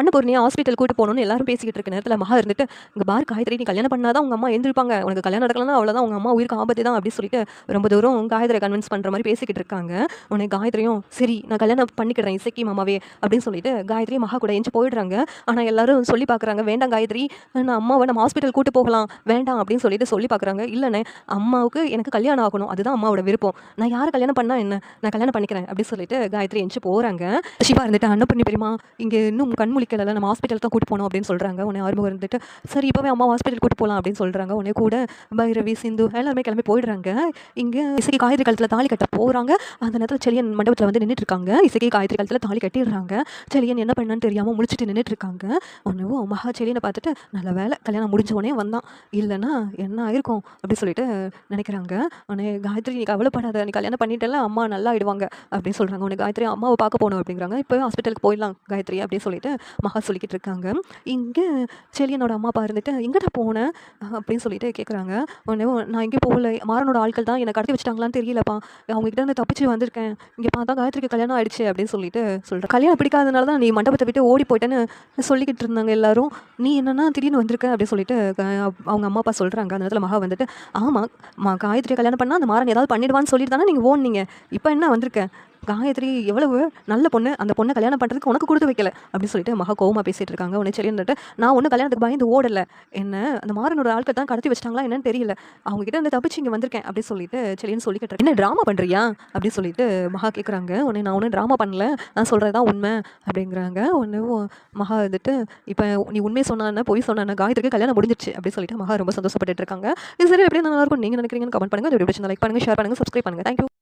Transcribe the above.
அன்னபூர்ணியா hospital கூட்டு போகணும்னு எல்லாரும் பேசிக்கிட்டு இருக்க நேரத்தில் மகா இருந்துட்டு இங்கே பார் காயத்ரி நீ கல்யாணம் பண்ணாதான் உங்கள் அம்மா எழுந்திருப்பாங்க. உனக்கு கல்யாணம் நடக்கலன்னா அவ்வளோதான் உங்கள் அம்மா உயிருக்கு ஆபத்து தான் அப்படின்னு சொல்லிட்டு ரொம்ப தூரம் காயத்ரி கன்வின்ஸ் பண்ணுற மாதிரி பேசிக்கிட்டு இருக்காங்க. உனக்கு காயத்ரியும் சரி நான் கல்யாணம் பண்ணிக்கிறேன் இசைக்கு மாமாவே அப்படின்னு சொல்லிட்டு காயத்ரி மகா கூட எஞ்சி போயிடுறாங்க. ஆனால் எல்லாரும் சொல்லி பார்க்குறாங்க வேண்டாம் காயத்ரி நான் அம்மாவை நம்ம ஹாஸ்பிட்டல் கூட்டு போகலாம். வேண்டாம் அப்படின்னு சொல்லிட்டு சொல்லி பார்க்குறாங்க இல்லைண்ணே அம்மாவுக்கு எனக்கு கல்யாணம் ஆகணும். அதுதான் அம்மாவோட விருப்பம். நான் யாரை கல்யாணம் பண்ணால் என்ன? நான் கல்யாணம் பண்ணிக்கிறேன் அப்படின்னு சொல்லிட்டு காயத்ரி எஞ்சி போகிறாங்க சிவா இருந்துட்டு அன்னப்பண்ணி பெரியமா இங்கே இன்னும் கண்மொழி முழிக்கல நம்ம ஹாஸ்பிட்டல் தான் கூட்டு போகணும் அப்படின்னு சொல்கிறாங்க உடனே ஆறுமுகம் இருந்துட்டு சரி இப்போவே அம்மா ஹாஸ்பிட்டல் கூட்டு போகலாம் அப்படின்னு சொல்கிறாங்க உடனே கூட பைரவி சிந்து எல்லாருமே கிளம்பி போயிடுறாங்க. இங்கே இசைக்கு காயத்ரி காலத்தில் தாலி கட்ட போகிறாங்க அந்த நேரத்தில் செலியன் மண்டபத்தில் வந்து நின்றுட்டு இருக்காங்க. இசைக்கு காயத்ரி காலத்தில் தாலி கட்டிடுறாங்க. செலியன் என்ன பண்ணான்னு தெரியாமல் முடிச்சுட்டு நின்றுட்டு இருக்காங்க. ஒன்றும் மகா செலியனை பார்த்துட்டு நல்ல வேலை கல்யாணம் முடிஞ்ச உடனே வந்தான். இல்லைன்னா என்ன ஆயிருக்கும்? அப்படின்னு சொல்லிட்டு நினைக்கிறாங்க. உடனே காயத்ரி நீ கவலைப்படாத. நீ கல்யாணம் பண்ணிட்டல அம்மா நல்லா ஆயிடுவாங்க அப்படின்னு சொல்கிறாங்க உடனே காயத்ரி அம்மாவை பார்க்க போகணும் அப்படிங்கிறாங்க. இப்போ ஹாஸ்பிட்டலுக்கு போயிடலாம் காயத்ரி அப்படின்னு சொல்லிட்டு மகா சொல்லிக்கிட்டு இருக்காங்க இங்கே செலியனோட அம்மா அப்பா இருந்துட்டு எங்கடா போனேன் அப்படின்னு சொல்லிட்டு கேட்குறாங்க உடனே நான் எங்கேயும் போகல. மாறனோட ஆட்கள் தான் என்னை கடத்தி வச்சிட்டாங்களான்னு தெரியலப்பா. அவங்க கிட்ட இருந்து தப்பிச்சு வந்திருக்கேன். இங்கே பார்த்தா காயத்ரிக்கு கல்யாணம் ஆயிடுச்சு அப்படின்னு சொல்லிட்டு சொல்கிறேன் கல்யாணம் பிடிக்காதனால தான் நீ மண்டபத்தை விட்டு ஓடி போயிட்டேன்னு சொல்லிக்கிட்டு இருந்தாங்க எல்லாரும். நீ என்னென்னா திடீர்னு வந்திருக்க? அப்படின்னு சொல்லிட்டு அவங்க அம்மா அப்பா சொல்கிறாங்க அந்த நேரத்தில் மகா வந்துட்டு ஆமாம் மா காயத்ரி கல்யாணம் பண்ணால் அந்த மாறன் ஏதாவது பண்ணிடுவான்னு சொல்லிட்டு தானே நீங்கள் ஓடுனீங்க. இப்போ என்ன வந்திருக்கேன் காயத்ரி எவ்வளவு நல்ல பொண்ணு அந்த பொண்ணை கல்யாணம் பண்ணுறதுக்கு உனக்கு கொடுத்து வைக்கல அப்படின்னு சொல்லிட்டு மகா கோவமாக பேசிகிட்டு இருக்காங்க. உன்னை சரி நான் ஒன்றும் கல்யாணத்துக்கு பயந்து ஓடல. என்ன அந்த மாறனோட ஆட்கள் தான் கடத்தி வச்சிட்டாங்களா என்னன்னு தெரியல. அவங்க கிட்ட இருந்து தப்பிச்சு இங்கே வந்திருக்கேன் அப்படின்னு சொல்லிட்டு சரின்னு சொல்லிக்கிட்டு என்ன ட்ராமா பண்ணுறியா அப்படின்னு சொல்லிட்டு மகா கேட்குறாங்க உன்னை நான் ஒன்றும் ட்ராமா பண்ணல. நான் சொல்கிறது தான் உண்மை அப்படிங்கிறாங்க. ஒன்று மகா வந்துட்டு இப்போ நீ உண்மை சொன்னா போய் சொன்னா காயத்ரிக்கு கல்யாணம் முடிஞ்சிருச்சு அப்படின்னு சொல்லிட்டு மகா ரொம்ப சந்தோஷப்பட்டு இருக்காங்க. இது சரி எப்படி நல்லா இருக்கும். நீங்கள் நினைக்கிறீங்கன்னு கமெண்ட் பண்ணுங்க. லைக் பண்ணுங்கள் ஷேர் பண்ணுங்கள் சப்ஸ்கிரைப் பண்ணுங்க தேங்க்யூ